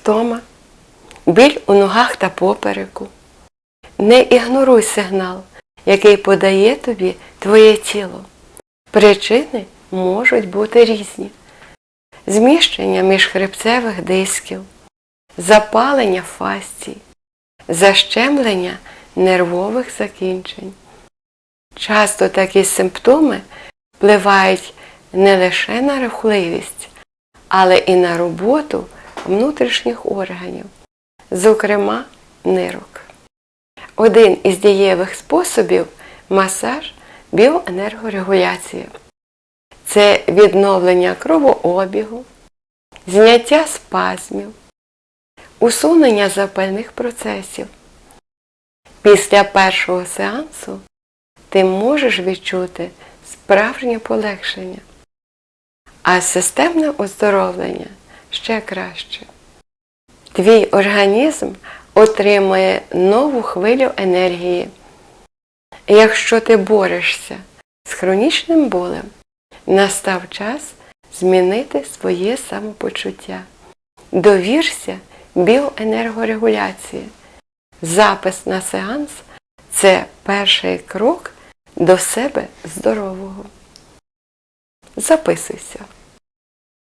втома, біль у ногах та попереку. Не ігноруй сигнал, який подає тобі твоє тіло. Причини можуть бути різні. Зміщення міжхребцевих дисків, запалення фасцій, защемлення нервових закінчень. Часто такі симптоми впливають не лише на рухливість, але і на роботу внутрішніх органів, зокрема нирок. Один із дієвих способів масаж біоенергорегуляція. Це відновлення кровообігу, зняття спазмів, усунення запальних процесів. Після першого сеансу ти можеш відчути справжнє полегшення, а системне оздоровлення ще краще. Твій організм отримує нову хвилю енергії. Якщо ти борешся з хронічним болем, настав час змінити своє самопочуття. Довірся біоенергорегуляції. Запис на сеанс це перший крок до себе здорового. Записуйся.